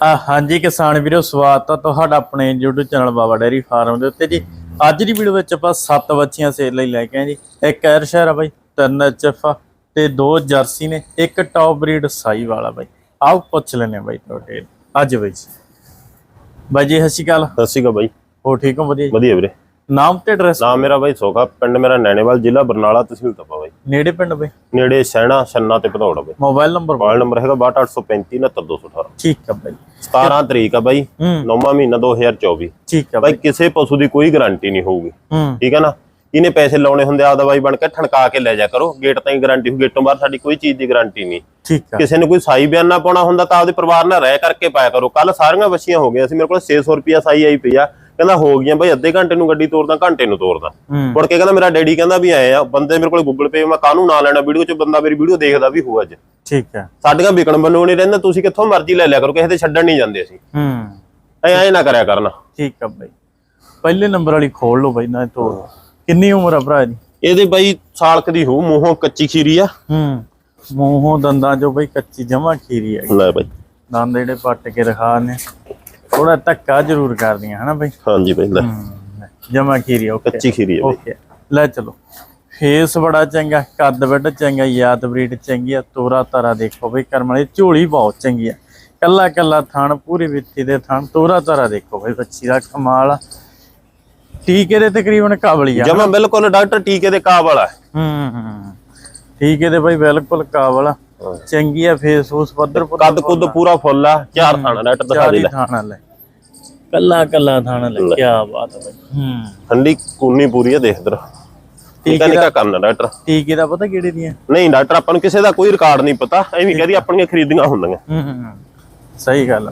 ਆ ਹਾਂਜੀ ਕਿਸਾਨ ਵੀਰੋ ਸਵਾਗਤ ਆ ਤੁਹਾਡਾ ਆਪਣੇ YouTube channel Baba dairy farm ਦੇ ਉੱਤੇ ਜੀ। ਅੱਜ ਦੀ ਵੀਡੀਓ ਵਿੱਚ ਆਪਾਂ ਸੱਤ ਬੱਚੀਆਂ ਸੇਲ ਲਈ ਲੈ ਕੇ ਆਏ ਜੀ। ਇੱਕ ਐਰ ਸ਼ਹਿਰ ਆ ਬਾਈ ਤਿੰਨ ਐਚਐਫ ਤੇ ਦੋ ਜਰਸੀ ਨੇ ਇੱਕ ਟੌਪ ਬਰੀਡ ਸਾਈ ਵਾਲਾ ਬਾਈ। ਆਓ ਪੁੱਛ ਲੈਨੇ ਬਾਈ ਤੁਹਾਡੇ ਅੱਜ ਬਾਈ ਜੀ। ਬਾਈ ਜੀ ਸਤਿ ਸ਼੍ਰੀ ਅਕਾਲ। ਸਤਿ ਸ਼੍ਰੀ ਅਕਾਲ ਬਾਈ। ਹੋ ਠੀਕ ਹੋ ਵਧੀਆ? ਵਧੀਆ ਵੀਰੇ। ਨਾਮ ਤੇ ਐਡਰੈਸ ਨਾਮ ਮੇਰਾ ਬਾਈ ਸੋਖਾ ਪਿੰਡ ਮੇਰਾ ਨੈਣੇਵਾਲ ਜ਼ਿਲ੍ਹਾ ਬਰਨਾਲਾ ਤਹਿਸੀਲ ਤਪਾ ਬਾਈ। ਨੇੜੇ ਪਿੰਡ ਬਾਈ? ਨੇੜੇ ਸੈਣਾ ਛੰਨਾ ਤੇ ਭਦੌੜ ਬਾਈ। ਮੋਬਾਈਲ ਨੰਬਰ ਮੋਬਾਈਲ ਨੰਬਰ ਹੈਗਾ 62835 69218 ਠੀਕ ਆ ਬਾਈ। 17 ਤਰੀਕ ਆ ਬਾਈ ਹੂੰ। 9ਵਾਂ ਮਹੀਨਾ 2024 ਠੀਕ ਆ ਬਾਈ ਕਿਸੇ ਪਸ਼ੂ ਦੀ ਕੋਈ ਗਾਰੰਟੀ ਨਹੀਂ ਹੋਊਗੀ। ਹੂੰ। ਠੀਕ ਹੈ ਨਾ? ਇਹਨੇ ਪੈਸੇ ਲਾਉਣੇ ਹੁੰਦੇ ਆਪਦਾ ਬਾਈ ਬਣ ਕੇ ਠਣਕਾ ਕੇ ਲੈ ਜਾ ਕਰੋ। ਗੇਟ ਤਾਈਂ ਗਾਰੰਟੀ ਹੋ ਗੇਟੋਂ ਬਾਹਰ ਸਾਡੀ ਕੋਈ ਚੀਜ਼ ਦੀ ਗਾਰੰਟੀ ਨਹੀਂ। ਠੀਕ ਆ। ਕਿਸੇ ਨੇ ਕੋਈ ਸਾਈ ਬਿਆਨਾ ਪਾਉਣਾ ਹੁੰਦਾ ਤਾਂ ਆਪਦੇ ਪਰਿਵਾਰ ਨਾਲ ਰਹਿ ਕਰਕੇ ਪਾਇਆ ਕਰੋ। ਕੱਲ ਸਾਰੀਆਂ ਬੱਚੀਆਂ ਹੋ ਗਈਆਂ ਸੀ ਮੇਰੇ ਕੋਲ 600 ਰੁਪਿਆ ਸਾਈ ਆਈ ਪਈ ਆ। ਕਹਿੰਦਾ ਹੋ ਗਈਆਂ ਬਾਈ ਅੱਧੇ ਘੰਟੇ ਨੂੰ ਗੱਡੀ ਤੋਰਦਾ ਘੰਟੇ ਨੂੰ ਤੋਰਦਾ। ਹੂੰ। ਮੁੜ ਕੇ ਕਹਿੰਦਾ ਮੇਰਾ ਡੈਡੀ ਕਹਿੰਦਾ ਵੀ ਆਏ ਆ ਬੰਦੇ ਮੇਰੇ ਕੋਲ ਗੂਗਲ ਪੇ ਮੈਂ ਕਾਹਨੂੰ ਨਾ ਲੈਣਾ ਵੀਡੀਓ ਚ ਬੰਦਾ ਮੇਰੀ ਵੀਡੀਓ ਦੇਖਦਾ ਵੀ ਹੋਊ ਅੱਜ। ਠੀਕ ਆ ਸਾਡੀਆਂ ਵਿਕਣ ਬੰਨੂ ਨਹੀਂ ਰਹਿੰਦਾ ਤੁਸੀਂ ਕਿੱਥੋਂ ਮਰਜ਼ੀ ਲੈ ਲਿਆ ਕਰੋ ਕਿਸੇ ਤੇ ਛੱਡਣ ਨਹੀਂ ਜਾਂਦੇ ਅਸੀਂ। ਹੂੰ। ਐ ਐ ਨਾ ਕਰਿਆ ਕਰਨਾ। ਠੀਕ ਆ ਬਾਈ। ਪਹਿਲੇ ਨੰਬਰ ਵਾਲੀ ਖੋਲ ਲਓ ਬਾਈ ਨਾ ਤੋਂ ਕਿੰਨੀ ਉਮਰ ਆ ਭਰਾ ਦੀ ਇਹਦੇ ਬਾਈ ਸਾਲਕ ਦੀ ਹੋਊ ਮੂੰਹੋਂ ਕੱਚੀ ਖੀਰੀ ਆ। ਹੂੰ। ਮੂੰਹੋਂ ਦੰਦਾਂ ਜੋ ਬਾਈ ਕੱਚੀ ਜਮਾ ਖੀਰੀ ਹੈ ਲੈ ਬਾਈ। ਦੰਦ ਜਿਹੜੇ ਪੱਟ ਕੇ ਰਖਾ ਨੇ। ਥੋੜਾ ਧੱਕਾ ਜ਼ਰੂਰ ਕਰਦੀਆਂ ਹਨਾ ਬਾਈ? ਹਾਂਜੀ ਬਾਈ ਲੈ। ਜਮਾ ਖੀਰੀ ਓਕੇ ਕੱਚੀ ਖੀਰੀ ਆ ਬਾਈ। ਓਕੇ ਲੈ ਚਲੋ। ਫੇਸ ਬੜਾ ਚੰਗਾ ਕੱਦ ਵੱਡ ਚੰਗਾ ਯਾਦ ਬਰੀਡ ਚੰਗੀ ਆ ਤੋਰਾ ਤਾਰਾ ਦੇਖੋ ਬਈ ਕਰਮ ਵਾਲੀ ਝੋਲੀ ਬਹੁਤ ਚੰਗੀ ਆ। ਕੱਲਾ ਕੱਲਾ ਥਣ ਪੂਰੀ ਵਿੱਤੀ ਦੇ ਥਣ ਤੋਰਾ ਤਾਰਾ ਦੇਖੋ ਬਈ ਬੱਚੀ ਦਾ ਕਮਾਲ ਆ। ਟੀਕੇ ਦੇ ਤਕਰੀਬਨ ਕਾਬਲੀ ਆ। ਜਮਾ ਬਿਲਕੁਲ ਡਾਕਟਰ ਟੀਕੇ ਦੇ ਕਾਬ ਵਾਲਾ ਹੈ। ਹੂੰ ਹੂੰ। ਠੀਕ ਹੈ ਤੇ ਬਾਈ ਬਿਲਕੁਲ ਕਾਬਲ ਆ। ਚੰਗੀ ਆ ਫੇਸ ਉਸ ਪੱਧਰ ਪੁੱਧਰ ਕੱਦ ਕੁੱਦ ਪੂਰਾ ਫੁੱਲ ਆ ਚਾਰ ਥਾਣਾ ਡਾਕਟਰ ਦਿਖਾ ਦੇ ਲੈ। ਥਾਣਾ ਲੈ। ਕੱਲਾ ਕੱਲਾ ਥਾਣਾ ਲੈ ਕੀ ਬਾਤ ਹੈ ਹੂੰ। ਠੰਡੀ ਕੂਨੀ ਪੂਰੀ ਆ ਦੇਖ ਦਰ ਠੀਕ ਹੈ ਕਰਨਾ ਡਾਕਟਰ। ਟੀਕੇ ਦਾ ਪਤਾ ਕਿਹੜੇ ਦੀਆਂ? ਨਹੀਂ ਡਾਕਟਰ ਆਪਾਂ ਨੂੰ ਕਿਸੇ ਦਾ ਕੋਈ ਰਿਕਾਰਡ ਨਹੀਂ ਪਤਾ। ਐਵੇਂ ਕਹਦੀ ਆਪਣੀਆਂ ਖਰੀਦੀਆਂ ਹੁੰਦੀਆਂ। ਹੂੰ ਹੂੰ। ਸਹੀ ਗੱਲ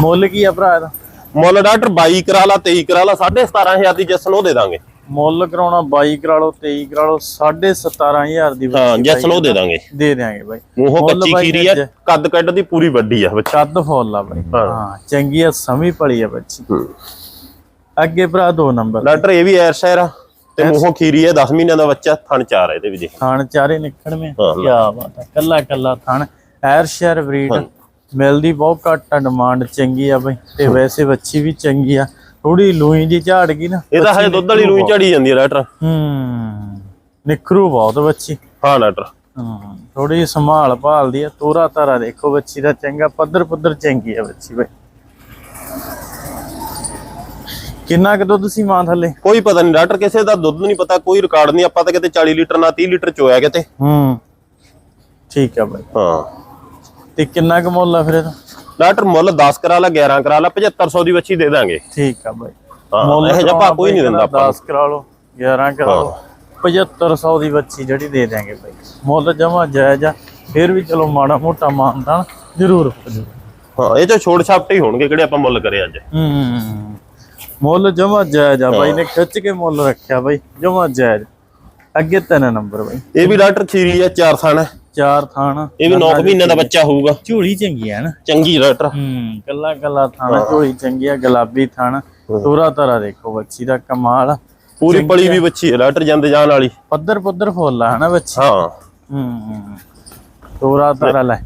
ਮੁੱਲ ਕੀ ਆ ਭਰਾ ਇਹਦਾ? ਮੁੱਲ ਡਾਕਟਰ 22 ਕਰਾ ਲਾ 23 ਕਰਾ ਲਾ 17500 ਦੀ ਜਸਨ ਉਹ ਦੇ ਦਾਂਗੇ। ਮੁੱਲ ਕਰਾਉਣਾ 22 ਕਰਾ ਲਓ 23 ਕਰਾ ਲਓ 17500 ਦੀ ਹਾਂ ਜਸਨ ਉਹ ਦੇ ਦਾਂਗੇ। ਦੇ ਦਿਆਂਗੇ ਬਾਈ। ਮੂੰਹੋਂ ਕੱਚੀ ਖੀਰੀ ਆ ਕੱਦ ਕੱਦ ਦੀ ਪੂਰੀ ਵੱਡੀ ਆ ਬੱਚਾ। ਕੱਦ ਫੁੱਲ ਆ ਬਾਈ। ਹਾਂ। ਚੰਗੀ ਆ ਸਮੀ ਪਲੀ ਆ ਬੱਚੀ। ਅੱਗੇ ਭਰਾ ਦੋ ਨੰਬਰ। ਡਾਕਟਰ ਇਹ ਵੀ ਐਰ ਆ ਤੇ ਮੂੰਹੋਂ ਖੀਰੀ ਆ 10 ਮਹੀਨਿਆਂ ਦਾ ਬੱਚਾ ਥਣ ਚਾਰ ਆ ਇਹਦੇ ਵੀ ਜੀ। ਥਣ ਚਾਰੇ ਨਿਕਲਵੇਂ ਕੀ ਬਾਤ ਹੈ ਕੱਲਾ ਕੱਲਾ ਥਣ। ਐਰ ਬਰੀਡ ਮਿਲਦੀ ਬਹੁਤ ਘੱਟ ਆ ਡਿਮਾਂਡ ਚੰਗੀ ਆ ਬਈ। ਤੇ ਵੈਸੇ ਬੱਚੀ ਵੀ ਚੰਗੀ ਆ। ਥੋੜੀ ਲੂਈ ਜੀ ਝਾੜ ਗਈ ਨਾ ਇਹ ਤਾਂ ਹਜੇ ਦੁੱਧ ਵਾਲੀ ਨੂੰ ਝੜੀ ਜਾਂਦੀ ਆ ਡਾਕਟਰ। ਹੂੰ ਨਿਖਰੂ ਬਹੁਤ ਬੱਚੀ ਹਾਂ ਡਾਕਟਰ। ਹੂੰ ਥੋੜੀ ਸੰਭਾਲ ਭਾਲਦੀ ਆ ਤੋਰਾ ਤਾਰਾ ਦੇਖੋ ਬੱਚੀ ਦਾ ਚੰਗਾ ਪੱਧਰ ਪੱਧਰ ਚੰਗੀ ਆ ਬੱਚੀ ਬਈ। ਕਿੰਨਾ ਕੁ ਦੁੱਧ ਸੀ ਮਾਂ ਥੱਲੇ? ਕੋਈ ਪਤਾ ਨਹੀਂ ਡਾਕਟਰ ਕਿਸੇ ਦਾ ਦੁੱਧ ਨਹੀਂ ਪਤਾ ਕੋਈ ਰਿਕਾਰਡ ਨਹੀਂ ਆਪਾਂ ਤਾਂ ਕਿਤੇ 40 ਲੀਟਰ ਨਾਲ 30 ਲੀਟਰ ਚੋਇਆ ਕਿਤੇ। ਹੂੰ ਠੀਕ ਆ ਬਈ। ਹਾਂ। ਤੇ ਕਿੰਨਾ ਕੁ ਮੁੱਲ ਆ ਫਿਰ ਇਹਦਾ? ਡਾਕਟਰ ਮੁੱਲ 10 ਕਰਾ ਲਾ 11 ਕਰਾ ਲਾ 7500 ਦੀ ਬੱਚੀ ਦੇ ਦਾਂਗੇ। ਠੀਕ ਆ ਬਾਈ। ਮੁੱਲ ਇਹ ਭਾਅ ਕੋਈ ਨਹੀਂ ਦਿੰਦਾ ਆਪਾਂ 10 ਕਰਾ ਲਓ 11 ਕਰਾ ਲਓ। 7500 ਦੀ ਬੱਚੀ ਜਿਹੜੀ ਦੇ ਦਿਆਂਗੇ ਬਾਈ। ਮੁੱਲ ਜਮਾ ਜਾਇਜ਼ ਆ ਫਿਰ ਵੀ ਚਲੋ ਮਾੜਾ ਮੋਟਾ ਮਾਨਦਾਨ ਜ਼ਰੂਰ ਹੋ ਜੂ ਹਾਂ ਇਹ ਚ ਛੋੜ ਛਾਪਟੇ ਹੀ ਹੋਣਗੇ ਕਿਹੜੇ ਆਪਾਂ ਮੁੱਲ ਕਰੇ ਅੱਜ। ਹੂੰ ਮੁੱਲ ਜਮਾ ਜਾਇਜ਼ ਆ ਬਾਈ ਨੇ ਖਿੱਚ ਕੇ ਮੁੱਲ ਰੱਖਿਆ ਬਾਈ ਜਮਾ ਜਾਇਜ਼। ਅੱਗੇ ਤਿੰਨ ਨੰਬਰ ਬਾਈ। ਇਹ ਵੀ ਡਾਕਟਰ ਖੀਰੀ ਆ ਚਾਰ ਥਾਣਾ। ਚਾਰ ਥਾਣ। ਇਹ ਵੀ 9 ਮਹੀਨਿਆਂ ਦਾ ਬੱਚਾ ਹੋਊਗਾ। ਝੋਲੀ ਚੰਗੀ ਆ ਨਾ। ਚੰਗੀ ਡਾਕਟਰ। ਹੂੰ ਕੱਲਾ ਕੱਲਾ ਥਾਣਾ ਝੋਲੀ ਚੰਗੀ ਆ ਗੁਲਾਬੀ ਥਾਣਾ। ਤੋਰਾ ਤਾਰਾ ਦੇਖੋ ਬੱਚੀ ਦਾ ਕਮਾਲ। ਪੂਰੀ ਪਲੀ ਵੀ ਬੱਚੀ ਹੈ ਡਾਕਟਰ ਜਾਂਦੇ ਜਾਣ ਵਾਲੀ। ਪੱਧਰ ਪੁੱਧਰ ਫੁੱਲ ਆ ਹਨਾ ਬੱਚੀ। ਹਾਂ। ਹੂੰ ਤੋਰਾ ਤਾਰਾ ਲੈ।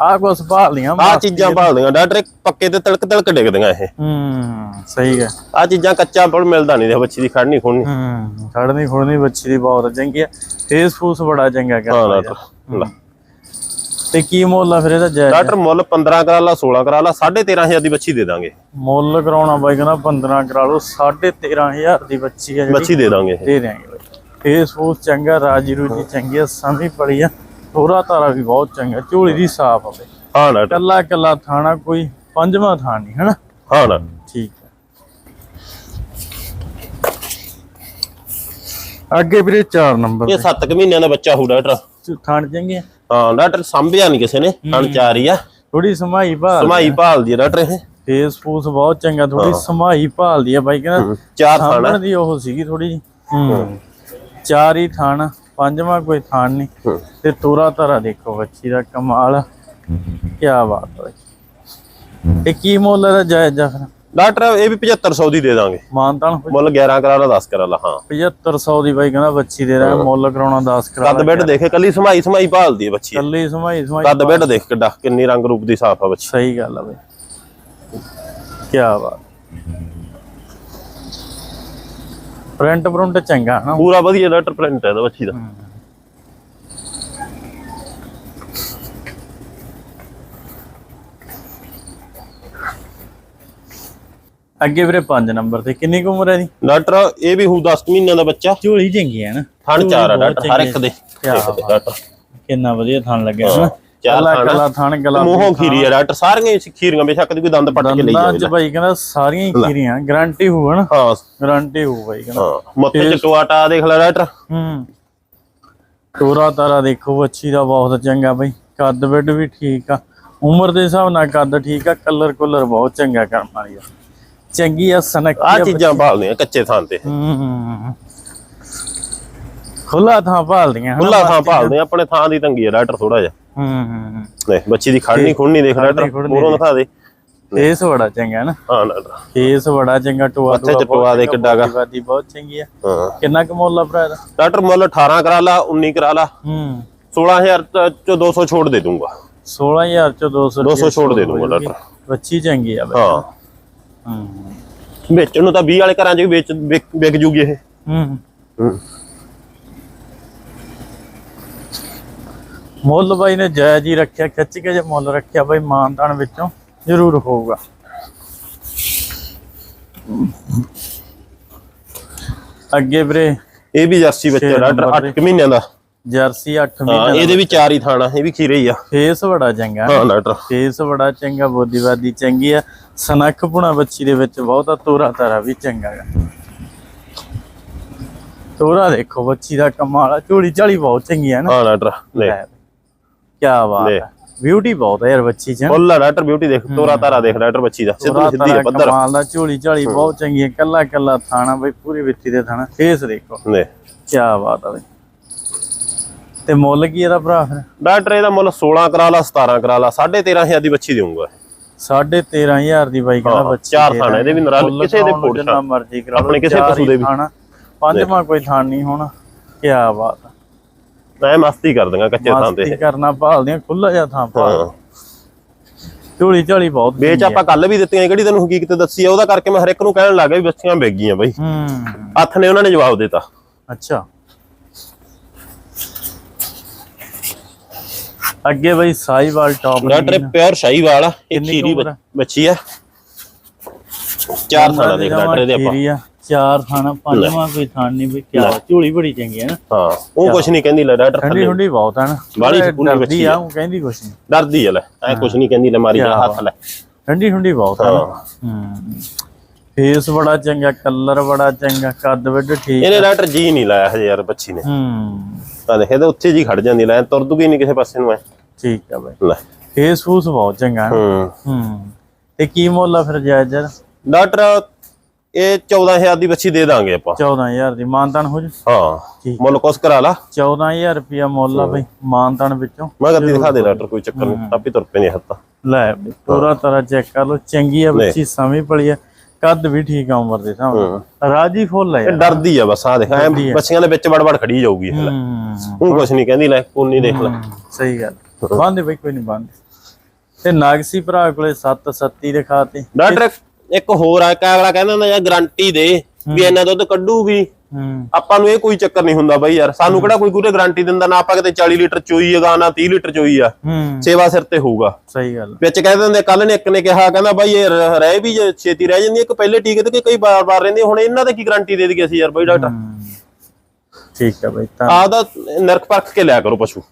ਆ ਕੁਛ ਭਾਲੀਆਂ ਆ ਚੀਜ਼ਾਂ ਭਾਲਦੀਆਂ ਡਾਕਟਰ ਇੱਕ ਪੱਕੇ ਤੇ ਤਲਕ ਤਲਕ ਡਿੱਗਦੀਆਂ ਇਹ। ਹੂੰ ਸਹੀ ਹੈ ਆ ਚੀਜ਼ਾਂ ਕੱਚਾ ਪੜ ਮਿਲਦਾ ਨਹੀਂ ਦੇ ਬੱਚੀ ਦੀ ਖੜਨੀ ਖੁੜਨੀ ਹੂੰ ਖੜਨੀ ਖੁੜਨੀ ਬੱਚੀ ਦੀ ਬਹੁਤ ਚੰਗੀ ਆ। ਫੇਸ ਫੂਸ ਬੜਾ ਚੰਗਾ ਹਾਂ ਕਰਦਾ ਡਾਕਟਰ। ਲੈ। ਤੇ ਕੀ ਮੁੱਲ ਆ ਫਿਰ ਇਹਦਾ ਜਾਇਜ਼? ਡਾਕਟਰ ਮੁੱਲ 15 ਕਰਾ ਲਾ 16 ਕਰਾ ਲਾ 13500 ਦੀ ਬੱਚੀ ਦੇ ਦਾਂਗੇ। ਮੁੱਲ ਕਰਾਉਣਾ ਬਾਈ ਕਹਿੰਦਾ 15 ਕਰਾ ਲਓ 13500 ਦੀ ਬੱਚੀ ਆ ਜਿਹੜੀ। ਬੱਚੀ ਦੇ ਦਾਂਗੇ। ਦੇ ਦਿਆਂਗੇ ਬਾਈ। ਫੇਸ ਫੂਸ ਚੰਗਾ ਰਾਜੀ ਰੂਜੀ ਚੰਗੀ ਆ ਸਮੀ ਪੜੀ ਆ। ਤੋਰਾ ਤਾਰਾ ਵੀ ਬਹੁਤ ਚੰਗਾ ਝੋਲੀ ਦੀ ਸਾਫ਼ ਆ ਬਾਈ। ਹਾਂ ਡਾਕਟਰ ਕੱਲਾ ਕੱਲਾ ਥਾਣਾ ਕੋਈ ਪੰਜਵਾਂ ਥਾਂ ਨਹੀਂ ਹਨਾ? ਹਾਂ ਡਾਕਟਰ ਠੀਕ ਹੈ ਅੱਗੇ ਵੀਰੇ 4 ਨੰਬਰ ਇਹ 7 ਮਹੀਨਿਆਂ ਦਾ ਬੱਚਾ ਹੋਊ ਡਾਕਟਰ। ਥਾਣ ਚੰਗੇ ਹਾਂ ਡਾਕਟਰ ਸੰਭਿਆ ਨਹੀਂ ਕਿਸੇ ਨੇ ਹਣ ਚਾਰ ਹੀ ਆ। ਥੋੜੀ ਸਮਾਈ ਭਾਲ ਸਮਾਈ ਭਾਲਦੀ ਆ ਡਾਕਟਰ ਇਹ। ਫੇਸ ਫੂਸ ਬਹੁਤ ਚੰਗਾ ਥੋੜੀ ਸਮਾਈ ਭਾਲਦੀ ਆ ਬਾਈ ਕਹਿੰਦਾ ਚਾਰ ਥਾਣਾ। ਦੀ ਉਹ ਸੀਗੀ ਥੋੜੀ ਜੀ ਹੂੰ ਚਾਰ ਹੀ ਥਾਣ ਪੰਜਵਾਂ ਕੋਈ ਥਾਣ ਨਹੀਂ। ਤੇ ਤੋਰਾ ਤਾਰਾ ਦੇਖੋ ਬੱਚੀ ਦਾ ਕਮਾਲ। ਕੀ ਬਾਤ ਹੈ ਇਹ ਕੀ ਮੁੱਲ ਦਾ ਜਾਇਜ਼ ਆ ਫਿਰ? ਡਾਕਟਰ ਇਹ ਵੀ 7500 ਦੀ ਦੇ ਦਾਂਗੇ। ਮਾਨਤਾਨ ਮੁੱਲ 11 ਕਰਾ ਲਾ 10 ਕਰਾ ਲਾ ਹਾਂ। 7500 ਦੀ ਬਾਈ ਕਹਿੰਦਾ ਬੱਚੀ ਦੇ ਰਿਹਾ ਮੁੱਲ ਕਰਾਉਣਾ 10 ਕਰਾ ਕੱਦ ਬੈੱਡ ਦੇਖੇ ਕੱਲੀ ਸਮਾਈ ਸਮਾਈ ਭਾਲਦੀ ਹੈ ਬੱਚੀ। ਕੱਲੀ ਸਮਾਈ ਸਮਾਈ ਕੱਦ ਬੈੱਡ ਦੇਖ ਕਿੱਡਾ ਕਿੰਨੀ ਰੰਗ ਰੂਪ ਦੀ ਸਾਫ਼ ਆ ਬੱਚੀ। ਸਹੀ ਗੱਲ ਆ ਬਾਈ। ਕੀ ਬਾਤ। ਪ੍ਰਿੰਟ ਪ੍ਰਿੰਟ ਚੰਗਾ ਹਨਾ? ਪੂਰਾ ਵਧੀਆ ਡਾਕਟਰ ਪ੍ਰਿੰਟ ਹੈ ਇਹਦਾ ਬੱਚੀ ਦਾ। ਅੱਗੇ ਵੀਰੇ 5 ਨੰਬਰ ਤੇ ਕਿੰਨੀ ਕੁ ਉਮਰ ਹੈ ਦੀ ਡਾਕਟਰ ਇਹ ਵੀ ਹੂ 10 ਮਹੀਨਿਆਂ ਦਾ ਬੱਚਾ। ਝੋਲੀ ਚੰਗੀ ਹੈ ਨਾ? ਥਣ ਚਾਰ ਆ ਡਾਕਟਰ ਹਰ ਇੱਕ ਦੇ। ਡਾਕਟਰ। ਕਿੰਨਾ ਵਧੀਆ ਥਣ ਲੱਗਿਆ ਹਨਾ ਚਾਰ ਕੱਲਾ ਥਣ। ਆ। ਕੱਲਾ ਥਣ ਗਲਾ ਮੂੰਹੋਂ ਖੀਰੀ ਆ ਡਾਕਟਰ ਸਾਰੀਆਂ ਹੀ ਖੀਰੀਆਂ ਬੇਸ਼ੱਕ ਦੀ ਕੋਈ ਦੰਦ ਪੱਟ ਕੇ ਲਈ ਜਾਵੇ ਚ ਬਾਈ ਕਹਿੰਦਾ ਸਾਰੀਆਂ ਹੀ ਖੀਰੀਆਂ ਗਾਰੰਟੀ ਹੋਊ ਹਨਾ ਹਾਂ। ਗਾਰੰਟੀ ਹੋਊ ਬਾਈ ਕਹਿੰਦਾ। ਹਾਂ ਮੱਥੇ ਚ ਟਵਾਟਾ ਦੇਖ ਲੈ ਡਾਕਟਰ। ਹੂੰ। ਤੋਰਾ ਤਾਰਾ ਦੇਖੋ ਬੱਚੀ ਦਾ ਬਹੁਤ ਚੰਗਾ ਬਈ। ਕੱਦ ਵੱਡ ਵੀ ਠੀਕ ਆ। ਉਮਰ ਦੇ ਹਿਸਾਬ ਨਾਲ ਕੱਦ ਠੀਕ ਆ ਕਲਰ ਕੁਲਰ ਬਹੁਤ ਚੰਗਾ ਕਰਨ ਵਾਲੀ ਆ। ਚੰਗੀ ਆ ਸਨਕ ਆ ਚੀਜ਼ਾਂ ਭਾਲਦੇ ਆ ਕੱਚੇ ਥਾਂ ਤੇ। ਹੂੰ ਖੁੱਲਾ ਥਾਂ ਭਾਲਦੀਆਂ ਖੁੱਲਾ ਥਾਂ ਭਾਲਦੇ ਆਪਣੇ ਥਾਂ ਦੀ ਤੰਗੀ ਆ ਡਾਕਟਰ ਥੋੜਾ ਜਿਹਾ। ਹੂੰ ਹੂੰ ਨਹੀਂ ਬੱਚੀ ਦੀ ਖੜਨੀ ਖੁੜਨੀ ਦੇਖ ਖੁੜਨੀ ਮੂਹਰੋਂ ਦਿਖਾ ਦੇ। ਫੇਸ ਬੜਾ ਚੰਗਾ ਹੈ ਨਾ ਹਾਂ ਫੇਸ ਬੜਾ ਚੰਗਾ ਟੋਆ ਟੋਆ ਪਵਾ ਦੇ ਕਿੱਡਾ ਗਾ। ਵਾਦੀ ਬਹੁਤ ਚੰਗੀ ਆ। ਹਾਂ। ਕਿੰਨਾ ਕੁ ਮੁੱਲ ਆ ਭਰਾ ਦਾ ਡਾਕਟਰ ਮੁੱਲ 18 ਕਰਾ ਲਾ 19 ਕਰਾ ਲਾ। ਹੂੰ। 16000 ਚ 200 ਛੋੜ ਦੇ ਦੂੰਗਾ। 16000 ਚ 200 200 ਛੋੜ ਦੇ ਦੂੰਗਾ ਡਾਕਟਰ ਬੱਚੀ ਚੰਗੀ ਆ ਬਈ ਹਾਂ। ਹੂੰ। ਵੇਚਣ ਨੂੰ ਤਾਂ 20 ਵਾਲੇ ਘਰਾਂ 'ਚ ਵੀ ਵੇਚ ਵਿਕ- ਵਿਕ ਜੂਗੀ ਇਹ। ਹੂੰ। ਮੁੱਲ ਬਾਈ ਨੇ ਜਾਇਜ਼ ਹੀ ਰੱਖਿਆ ਖਿੱਚ ਕੇ ਜੇ ਮੁੱਲ ਰੱਖਿਆ ਬਾਈ ਮਾਨਤਾਨ ਵਿੱਚੋਂ ਜ਼ਰੂਰ ਹੋਊਗਾ। ਅੱਗੇ ਵੀਰੇ ਇਹ ਵੀ ਜਰਸੀ ਬੱਚਾ ਛੇ ਡਾਕਟਰ ਨੰਬਰ 8 ਮਹੀਨਿਆਂ ਦਾ। ਜਰਸੀ 8 ਹਾਂ ਮਹੀਨੇ ਇਹਦੇ ਵੀ ਚਾਰ ਹੀ ਥਾਣਾ ਇਹ ਵੀ ਖੀਰੇ ਹੀ ਆ। ਫੇਸ ਬੜਾ ਚੰਗਾ। ਹਾਂ ਡਾਕਟਰ ਫੇਸ ਬੜਾ ਚੰਗਾ ਬੋਦੀਵਾਦੀ ਚੰਗੀ ਆ। ਸਨੱਖ ਪੁਣਾ ਬੱਚੀ ਦੇ ਵਿੱਚ ਬਹੁਤਾ ਤੋਰਾ ਤਾਰਾ ਵੀ ਚੰਗਾ ਹੈ ਤੋਰਾ ਦੇਖੋ ਬੱਚੀ ਦਾ ਕਮਾਲ ਆ ਝੋਲੀ ਝਾਲੀ ਬਹੁਤ ਚੰਗੀ ਆ ਨਾ। ਹਾਂ ਡਾਕਟਰ ਲੈ। ਕੀ ਬਾਤ ਲੈ। ਹੈ ਬਿਊਟੀ ਬਹੁਤ ਹੈ ਯਾਰ ਬੱਚੀ ਚ। ਫੁੱਲ ਆ ਡਾਕਟਰ ਬਿਊਟੀ ਦੇਖ ਤੋਰਾ ਤਾਰਾ ਦੇਖ ਡਾਕਟਰ ਬੱਚੀ ਦਾ। ਸਿੱਧੀ ਸਿੱਧੀ ਹੈ ਪੱਧਰ। ਕਮਾਲ ਦਾ ਝੋਲੀ ਝਾਲੀ ਬਹੁਤ ਚੰਗੀ ਹੈ ਕੱਲਾ ਕੱਲਾ ਥਾਣਾ ਬਈ ਪੂਰੀ ਵਿੱਚੀ ਦੇ ਥਾਣਾ। ਫੇਸ ਦੇਖੋ। ਨੇ ਕੀ ਬਾਤ ਆ ਬਈ। ਤੇ ਮੁੱਲ ਕੀ ਇਹਦਾ ਭਰਾ ਫਿਰ? ਡਾਕਟਰ ਇਹਦਾ ਮੁੱਲ 16 ਕਰਾ ਲਾ 17 ਕਰਾ ਲਾ 13500 ਦੀ ਬੱਚੀ ਦੇਊਂਗਾ। ਸਾਢੇ 13000 ਦੀ ਬਾਈ ਕਹਿੰਦਾ ਬੱਚੀ ਚਾਰ ਥਾਣਾ, ਇਹਦੇ ਵੀ ਨਰਾਲ ਕਿਸੇ ਦੇ ਫੋੜ ਜਿੰਨਾ ਮਰਜ਼ੀ ਕਰਾ ਆਪਣੇ ਕਿਸੇ ਪਸ਼ੂ ਦੇ ਵੀ। ਪੰਜਵਾਂ ਕੋਈ ਥਾਣ ਨਹੀਂ ਹੋਣਾ ਕੀ ਬਾਤ। ਮੈਂ ਮਸਤੀ ਕਰ ਦਾਂਗਾ ਕੱਚੇ ਥਾਂ ਤੇ। ਮਸਤੀ ਕਰਨਾ ਭਾਲਦੀਆਂ ਖੁੱਲਾ ਜਿਹਾ ਥਾਂ ਭਾਲ। ਝੋਲੀ ਝਾਲੀ ਬਹੁਤ ਵੇਚ ਆਪਾਂ ਕੱਲ ਵੀ ਦਿੱਤੀਆਂ ਕਿਹੜੀ ਤੈਨੂੰ ਹਕੀਕਤ ਦੱਸੀ ਆ? ਉਹਦਾ ਕਰਕੇ ਮੈਂ ਹਰ ਇੱਕ ਨੂੰ ਕਹਿਣ ਲੱਗਾ ਵੀ ਬੱਚੀਆਂ ਵਿਕ ਗਈਆਂ ਬਈ। ਹੂੰ। ਹੱਥ ਨੇ ਉਹਨਾਂ ਨੇ ਜਵਾਬ ਦਿੱਤਾ। ਅੱਛਾ। ਅੱਗੇ ਬਈ Sahiwal top doctor pure Sahiwal ਆ ਇਹ ਖੀਰੀ ਆ? ਬੱਚੀ ਆ। ਚਾਰ ਸਾਲਾਂ ਦੇ ਡਾਕਟਰ ਇਹਦੇ ਆਪਾਂ। ਆ, ਚਾਰ ਥਾਣਾ ਪੰਜਵਾਂ ਕੋਈ ਥਾਣ ਨਹੀਂ ਬਈ ਕਿਆ ਝੋਲੀ ਬੜੀ ਚੰਗੀ ਹੈ ਨਾ। ਹਾਂ ਉਹ ਕੁਛ ਨਹੀਂ ਕਹਿੰਦੀ ਲੈ ਡਾਕਟਰ ਠੰਡੀ ਥੱਲੇ। ਠੰਡੀ ਬਹੁਤ ਹੈ ਨਾ। ਥੋੜ੍ਹਾ ਸੁਕੂਨੀ ਬੱਚੀ ਆ। ਆ। ਉਹ ਕਹਿੰਦੀ ਕੁਛ ਨਹੀਂ। ਡਰਦੀ ਆ ਲੈ। ਐ ਕੁਛ ਨਹੀਂ ਕਹਿੰਦੀ ਲੈ ਮਾਰੀ ਜਾ ਹੱਥ ਲੈ। ਠੰਡੀ ਠੰਡੀ ਬਹੁਤ ਹਾਂ। ਹੂੰ। ਫੇਸ ਬੜਾ ਚੰਗਾ ਕਲਰ ਬੜਾ ਚੰਗਾ ਕੱਦ ਵੱਡ ਠੀਕ ਇਹਨੇ ਡਾਕਟਰ ਜੀ ਨਹੀਂ ਲਾਇਆ ਹਜੇ ਯਾਰ ਬੱਚੀ ਨੇ। ਹੂੰ। ਤਾਂ ਦੇਖ ਇਹਦੇ ਉੱਥੇ ਜੀ ਖੜ ਜਾਂਦੀ ਲੈ ਤੁਰ ਦੂਗੀ ਨਹੀਂ ਕਿਸੇ ਪਾਸੇ ਨੂੰ ਐ। ਠੀਕ ਆ ਬਈ। ਲੈ। ਫੇਸ ਫੂਸ ਬਹੁਤ ਚੰਗਾ। ਹੈ। ਹੂੰ। ਤੇ ਕੀ ਮੁੱਲ ਆ ਫਿਰ ਜਾਇਜ਼ ਜਰ ਡਾਕਟਰ ਇਹ 14000 ਦੀ ਬੱਚੀ ਦੇ ਦਾਂਗੇ ਆਪਾਂ। 14000 ਦੀ ਮਾਨਤਾਨ ਹੋ ਜੂ? ਹਾਂ। ਠੀਕ। ਮੁੱਲ ਕੁਛ ਕਰਾ ਲਾ। 14000 ਰੁਪਿਆ ਮੁੱਲ ਆ ਬਈ ਮਾਨਤਾਨ ਵਿੱਚੋਂ। ਮੈਂ ਗੱਦੀ ਦਿਖਾ ਦੇ ਡਾਕਟਰ ਕੋਈ ਚੱਕਰ ਨਹੀਂ ਆਪੇ ਤੁਰ ਨੇ ਹੱਥ ਲੈ ਬਈ ਤੋਰਾ ਤਾਰਾ ਚੈੱਕ ਕਰ ਲੋ ਚੰਗੀ ਆ ਬੱਚੀ ਸਮੀ ਪਲੀ ਆ। ਕੱਦ ਵੀ ਠੀਕ ਆ ਉਮਰ ਦੇ ਹਿਸਾਬ ਨਾਲ। ਰਾਜੀ ਫੁੱਲ ਇਹ ਯਾਰ। ਡਰਦੀ ਆ ਬਸ ਆ ਦੇਖ ਐ ਬੱਚੀਆਂ ਦੇ ਵਿੱਚ ਵੜ-ਵੜ ਖੜੀ ਜਾਊਗੀ ਇਹ ਹੂੰ। ਹੁਣ ਕੁਛ ਨਹੀਂ ਕਹਿੰਦੀ ਲੈ ਕੋਨੀ ਦੇਖ ਲੈ। ਸਹੀ ਗੱਲ। ਬੰਦੇ ਬਈ ਕੋਈ ਨਹੀਂ ਬੰਦੇ। ਤੇ ਨਾਗਸੀ ਭਰਾ ਕੋਲੇ 7 ਸੱਤੀ ਦਿਖਾਤੇ ਡਾਕਟਰ ਇੱਕ ਹੋਰ ਆ ਕਿ ਅਗਲਾ ਕਹਿੰਦਾ ਹੁੰਦਾ ਯਾਰ ਗਾਰੰਟੀ ਦੇ ਵੀ ਇੰਨਾ ਦੁੱਧ ਕੱਢੂਗੀ। ਹੂੰ ਆਪਾਂ ਨੂੰ ਇਹ ਕੋਈ ਚੱਕਰ ਨਹੀਂ ਹੁੰਦਾ ਬਾਈ ਯਾਰ। ਸਾਨੂੰ ਕਿਹੜਾ ਕੋਈ ਪੂਰੇ ਗਾਰੰਟੀ ਦਿੰਦਾ ਨਾ ਆਪਾਂ ਕਿਤੇ 40 ਲੀਟਰ ਚੋਈ ਹੈਗਾ ਨਾ 30 ਲੀਟਰ ਚੋਈ ਆ। ਹੂੰ। ਸੇਵਾ ਸਿਰ ਤੇ ਹੋਊਗਾ। ਸਹੀ ਗੱਲ ਵਿੱਚ ਕਹਿ ਦਿੰਦੇ ਕੱਲ ਨੇ ਇੱਕ ਨੇ ਕਿਹਾ ਕਹਿੰਦਾ ਬਾਈ ਇਹ ਰਹਿ ਵੀ ਛੇਤੀ ਰਹਿ ਜਾਂਦੀ ਹੈ, ਇੱਕ ਪਹਿਲੇ ਟੀਕੇ ਤੇ ਕਈ ਬਾਰ ਰਹਿੰਦੀ ਹੈ। ਹੁਣ ਇਹਨਾਂ ਦੇ ਕੀ ਗਾਰੰਟੀ ਦੇ ਦਈਏ ਅਸੀਂ ਯਾਰ ਬਾਈ ਡਾਕਟਰ? ਹੂੰ। ਠੀਕ ਆ ਬਈ ਤਾਂ ਆਪਦਾ ਨਰਕ ਪਰਖ ਕੇ ਲਿਆ ਕਰੋ ਪਸ਼ੂ।